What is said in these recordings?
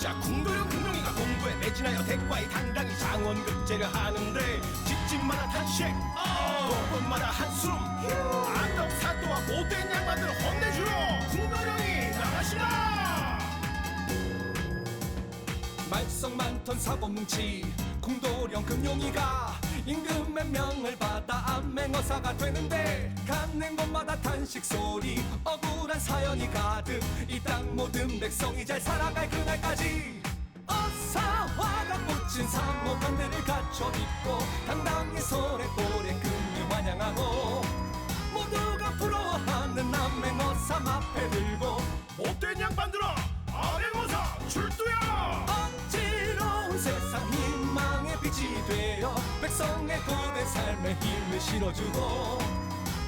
독자 궁도령 금룡이가 공부에 매진하여 대과에 당당히 장원급제를 하는데 집집마다 탄식 곳곳마다 한숨 안덕 사또와 못된 양반들 혼내주러 궁도령이 나가시라 말썽 많던 사법뭉치 궁도령 금룡이가 임금의 명을 받아 암맹어사가 되는데 가는 곳마다 탄식 소리 억울한 사연이 가득 이 땅 모든 백성이 잘 살아갈 그 백성의 고된 삶에 힘을 실어주고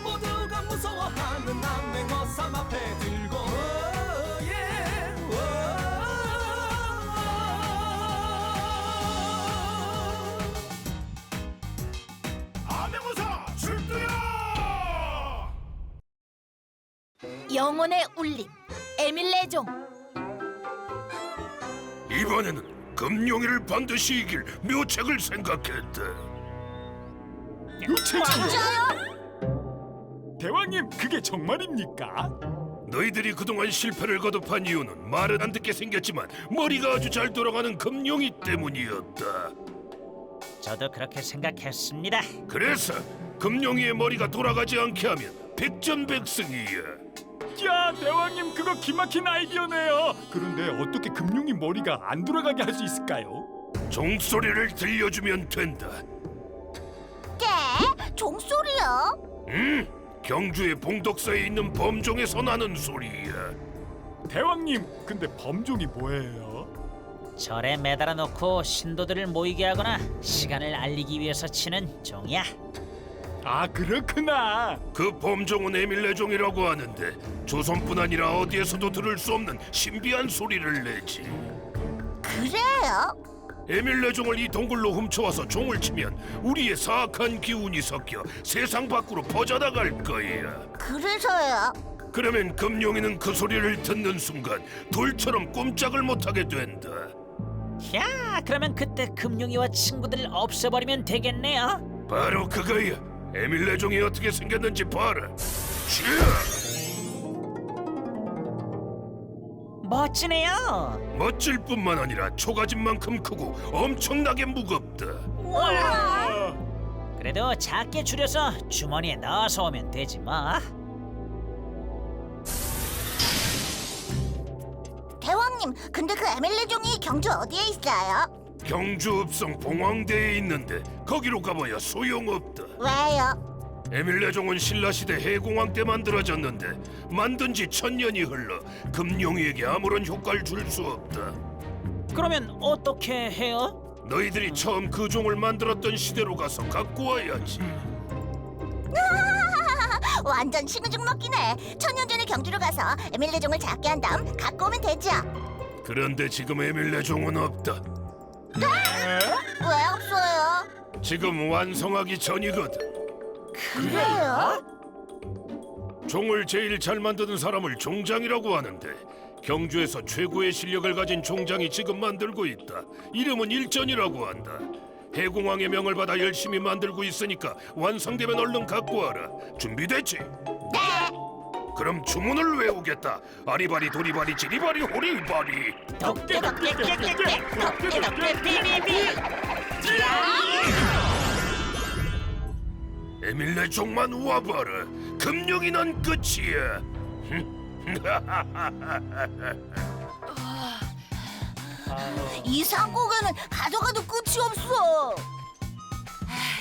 모두가 무서워하는 남맹어사 마패 들고 오, 예, 오. 암맹어사 출두야 영혼의 울림 에밀레종 이번에는 금룡이를 반드시 이길 묘책을 생각했다. 대왕님 그게 정말입니까? 너희들이 그동안 실패를 거듭한 이유는 말은 안 듣게 생겼지만 머리가 아주 잘 돌아가는 금룡이 때문이었다. 저도 그렇게 생각했습니다. 그래서 금룡이의 머리가 돌아가지 않게 하면 백전백승이야. 야 대왕님 그거 기막힌 아이디어네요. 그런데 어떻게 금룡이 머리가 안 돌아가게 할 수 있을까요? 종소리를 들려주면 된다. 깨? 종소리요? 음, 경주의 봉덕사에 있는 범종에서 나는 소리야. 대왕님 근데 범종이 뭐예요? 절에 매달아 놓고 신도들을 모이게 하거나 시간을 알리기 위해서 치는 종이야. 아 그렇구나. 그 범종은 에밀레종이라고 하는데 조선뿐 아니라 어디에서도 들을 수 없는 신비한 소리를 내지. 그래요? 에밀레 종을 이 동굴로 훔쳐와서 종을 치면 우리의 사악한 기운이 섞여 세상 밖으로 퍼져나갈 거야. 그래서요? 그러면 금룡이는 그 소리를 듣는 순간 돌처럼 꼼짝을 못하게 된다. 야, 그러면 그때 금룡이와 친구들을 없애버리면 되겠네요. 바로 그거야. 에밀레 종이 어떻게 생겼는지 봐라. 쥐! 멋지네요. 멋질 뿐만 아니라 초가집만큼 크고 엄청나게 무겁다. 와. 그래도 작게 줄여서 주머니에 넣어서 오면 되지 뭐. 대왕님 근데 그 에밀레종이 경주 어디에 있어요? 경주 읍성 봉황대에 있는데 거기로 가봐야 소용없다. 왜요? 에밀레종은 신라시대 해공왕 때 만들어졌는데 만든 지 천년이 흘러 금룡이에게 아무런 효과를 줄 수 없다. 그러면 어떻게 해요? 너희들이 처음 그 종을 만들었던 시대로 가서 갖고 와야지. 완전 신우죽 먹기네 천년 전에 경주로 가서 에밀레종을 잡게 한 다음 갖고 오면 되죠 그런데 지금 에밀레종은 없다. 왜 없어요? 지금 완성하기 전이거든. 그래요? 종을 제일 잘 만드는 사람을 종장이라고 하는데 경주에서 최고의 실력을 가진 종장이 지금 만들고 있다. 이름은 일전이라고 한다. 해공왕의 명을 받아 열심히 만들고 있으니까 완성되면 얼른 갖고 와라. 준비됐지? 네 그럼 주문을 외우겠다. 아리바리 도리바리 지리바리 호리바리. 덕대 덕대 깨깨깨 덕대 덕대 비비비 에밀레 종만 와봐라. 금룡이 난 끝이야. 이 상고개는 가져가도 끝이 없어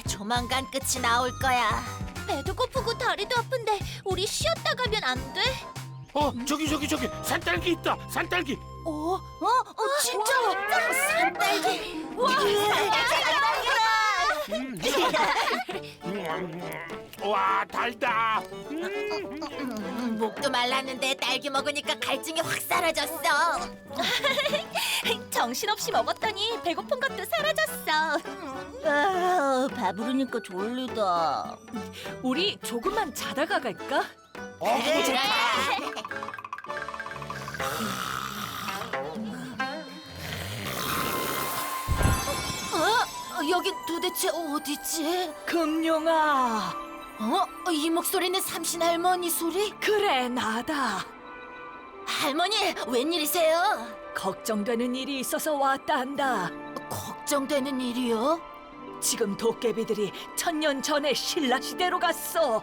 조만간 끝이 나올 거야. 배도 고프고 다리도 아픈데 우리 쉬었다 가면 안 돼? 어 저기 저기 저기 산딸기 있다. 산딸기. 어? 어? 어 진짜? 산딸기 와 산딸기다 와 달다. 음, 목도 말랐는데 딸기 먹으니까 갈증이 확 사라졌어. 정신없이 먹었더니 배고픈 것도 사라졌어 아, 배부르니까 졸리다 우리 조금만 자다가 갈까? 그래. 여긴 도대체 어디지? 금룡아. 어? 이 목소리는 삼신 할머니 소리? 그래 나다. 할머니 웬일이세요? 걱정되는 일이 있어서 왔단다. 걱정되는 일이요? 지금 도깨비들이 천년 전에 신라 시대로 갔어.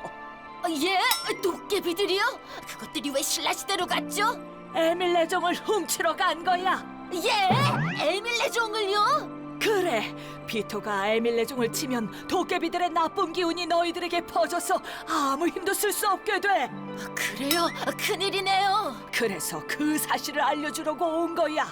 예? 도깨비들이요? 그것들이 왜 신라 시대로 갔죠? 에밀레종을 훔치러 간 거야. 예? 에밀레종을요? 그래, 비토가 에밀레종을 치면 도깨비들의 나쁜 기운이 너희들에게 퍼져서 아무 힘도 쓸 수 없게 돼. 그래요? 큰일이네요. 그래서 그 사실을 알려주려고 온 거야.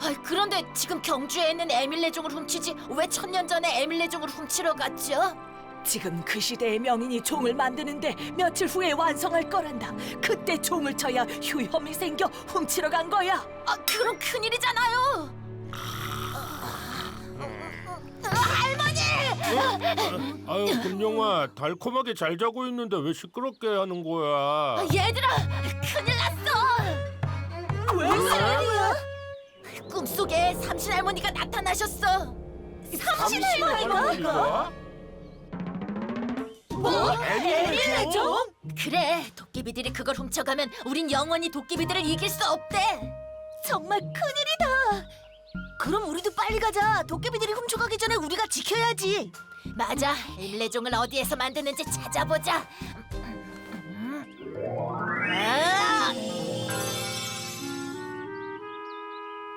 아, 그런데 지금 경주에 있는 에밀레종을 훔치지 왜 천년 전에 에밀레종을 훔치러 갔죠? 지금 그 시대의 명인이 종을 만드는데 며칠 후에 완성할 거란다. 그때 종을 쳐야 휴혐이 생겨 훔치러 간 거야. 아, 그럼 큰일이잖아요. 아유 금룡아 달콤하게 잘 자고 있는데 왜 시끄럽게 하는 거야? 아, 얘들아, 큰일 났어. 왜 그래? 꿈속에 삼신 할머니가 나타나셨어. 삼신 할머니가? 뭐? 에밀레종? 그래, 도깨비들이 그걸 훔쳐가면 우린 영원히 도깨비들을 이길 수 없대. 정말 큰일이다. 그럼 우리도 빨리 가자. 도깨비들이 훔쳐가기 전에 우리가 지켜야지. 맞아, 에밀레종을 어디에서 만드는지 찾아보자. 아!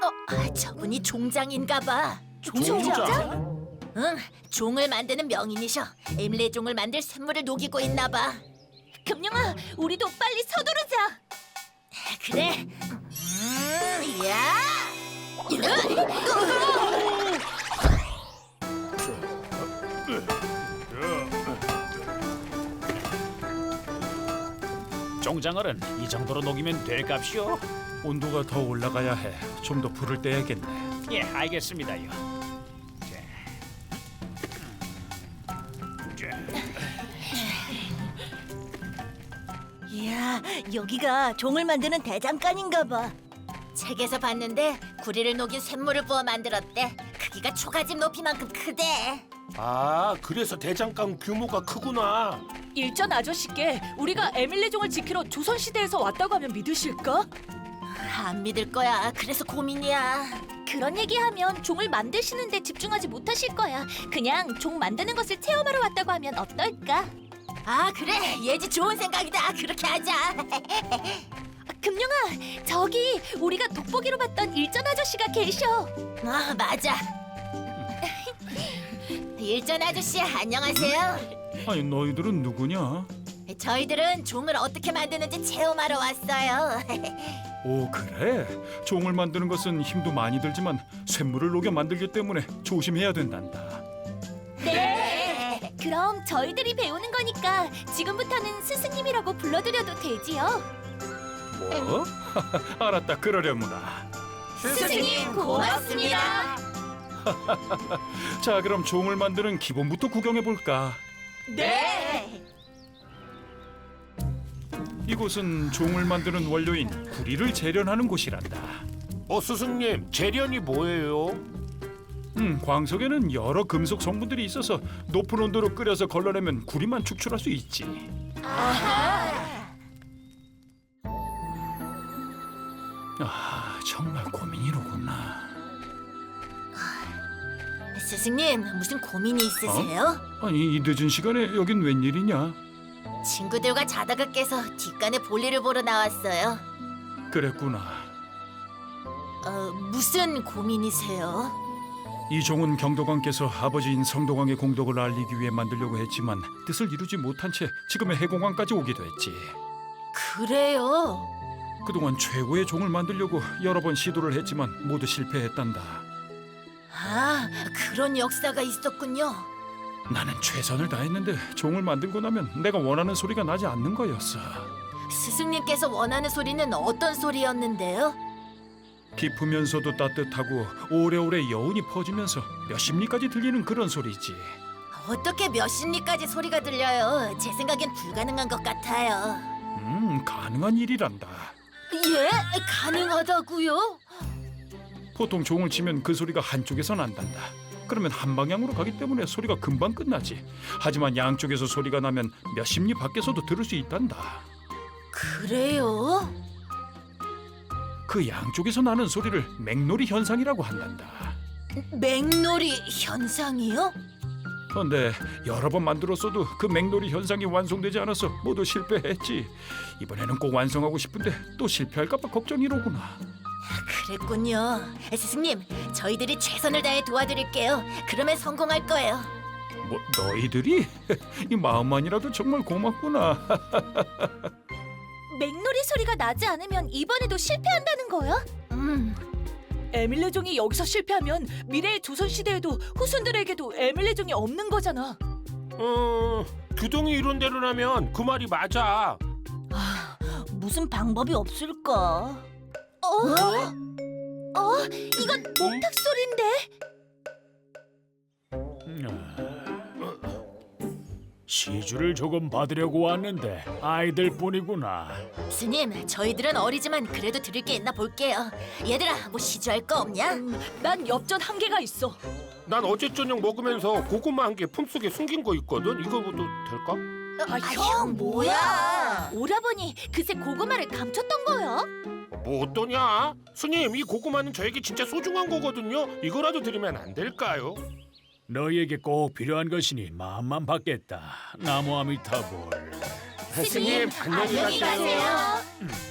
어, 저분이 종장인가 봐. 종장? 응, 종을 만드는 명인이셔. 에밀레종을 만들 샘물을 녹이고 있나 봐. 금룡아, 우리도 빨리 서두르자. 그래. 음, 야! 종장어른 이 정도로 녹이면 될 값이요. 온도가 더 올라가야 해. 좀 더 불을 떼야겠네. 예, 알겠습니다요. 이야, 여기가 종을 만드는 대장간인가 봐. 책에서 봤는데 구리를 녹인 샘물을 부어 만들었대. 크기가 초가집 높이만큼 크대. 아 그래서 대장간 규모가 크구나. 일전 아저씨께 우리가 에밀레종을 지키러 조선 시대에서 왔다고 하면 믿으실까? 안 믿을 거야. 그래서 고민이야. 그런 얘기하면 종을 만드시는데 집중하지 못하실 거야. 그냥 종 만드는 것을 체험하러 왔다고 하면 어떨까? 아 그래 예지 좋은 생각이다. 그렇게 하자. 금룡아, 저기 우리가 돋보기로 봤던 일전 아저씨가 계셔. 아 맞아. 일전 아저씨 안녕하세요. 아니 너희들은 누구냐? 저희들은 종을 어떻게 만드는지 체험하러 왔어요. 오 그래? 종을 만드는 것은 힘도 많이 들지만 쇳물을 녹여 만들기 때문에 조심해야 된단다. 네. 그럼 저희들이 배우는 거니까 지금부터는 스승님이라고 불러드려도 되지요? 뭐? 알았다 그러려무나. 스승님 고맙습니다. 자 그럼 종을 만드는 기본부터 구경해 볼까? 네. 이곳은 종을 만드는 원료인 구리를 재련하는 곳이란다. 어 스승님 재련이 뭐예요? 음, 광석에는 여러 금속 성분들이 있어서 높은 온도로 끓여서 걸러내면 구리만 축출할 수 있지. 아, 정말 고민이로구나. 스승님 무슨 고민이 있으세요? 아니, 이 늦은 시간에 여긴 웬일이냐? 친구들과 자다가 깨서 뒷간에 볼일을 보러 나왔어요. 그랬구나. 어, 무슨 고민이세요? 이 종은 경도광께서 아버지인 성도광의 공덕을 알리기 위해 만들려고 했지만 뜻을 이루지 못한 채 지금의 해공왕까지 오게 됐지. 그래요. 그동안 최고의 종을 만들려고 여러 번 시도를 했지만 모두 실패했단다. 아, 그런 역사가 있었군요. 나는 최선을 다했는데 종을 만들고 나면 내가 원하는 소리가 나지 않는 거였어. 스승님께서 원하는 소리는 어떤 소리였는데요? 깊으면서도 따뜻하고 오래오래 여운이 퍼지면서 몇십 리까지 들리는 그런 소리지. 어떻게 몇 십 리까지 소리가 들려요? 제 생각엔 불가능한 것 같아요. 음, 가능한 일이란다. 예? 가능하다고요? 보통 종을 치면 그 소리가 한쪽에서 난단다. 그러면 한 방향으로 가기 때문에 소리가 금방 끝나지. 하지만 양쪽에서 소리가 나면 몇십 리 밖에서도 들을 수 있단다. 그래요? 그 양쪽에서 나는 소리를 맹놀이 현상이라고 한단다. 맹놀이 현상이요? 그런데 여러 번 만들었어도 그 맹놀이 현상이 완성되지 않아서 모두 실패했지. 이번에는 꼭 완성하고 싶은데 또 실패할까봐 걱정이로구나. 그랬군요. 스승님, 저희들이 최선을 다해 도와드릴게요. 그러면 성공할 거예요. 뭐 너희들이 이 마음만이라도 정말 고맙구나. 맹놀이 소리가 나지 않으면 이번에도 실패한다는 거야? 음, 에밀레종이 여기서 실패하면 미래의 조선 시대에도 후손들에게도 에밀레종이 없는 거잖아. 어, 두동이 이런 대로라면 그 말이 맞아. 무슨 방법이 없을까? 어, 이건 목탁 소리인데. 시주를 조금 받으려고 왔는데 아이들 뿐이구나. 스님, 저희들은 어리지만 그래도 드릴 게 있나 볼게요. 얘들아, 뭐 시주할 거 없냐? 난 엽전 한 개가 있어. 난 어제 저녁 먹으면서 고구마 한 개 품속에 숨긴 거 있거든. 이거 모두 될까? 아, 형, 뭐야? 오라버니 그새 고구마를 감췄던 거야? 뭐 어떠냐? 스님, 이 고구마는 저에게 진짜 소중한 거거든요. 이거라도 드리면 안 될까요? 너희에게 꼭 필요한 것이니 마음만 받겠다. 나무 아미타불. 스님, 안녕히 안녕히 가세요. 가세요.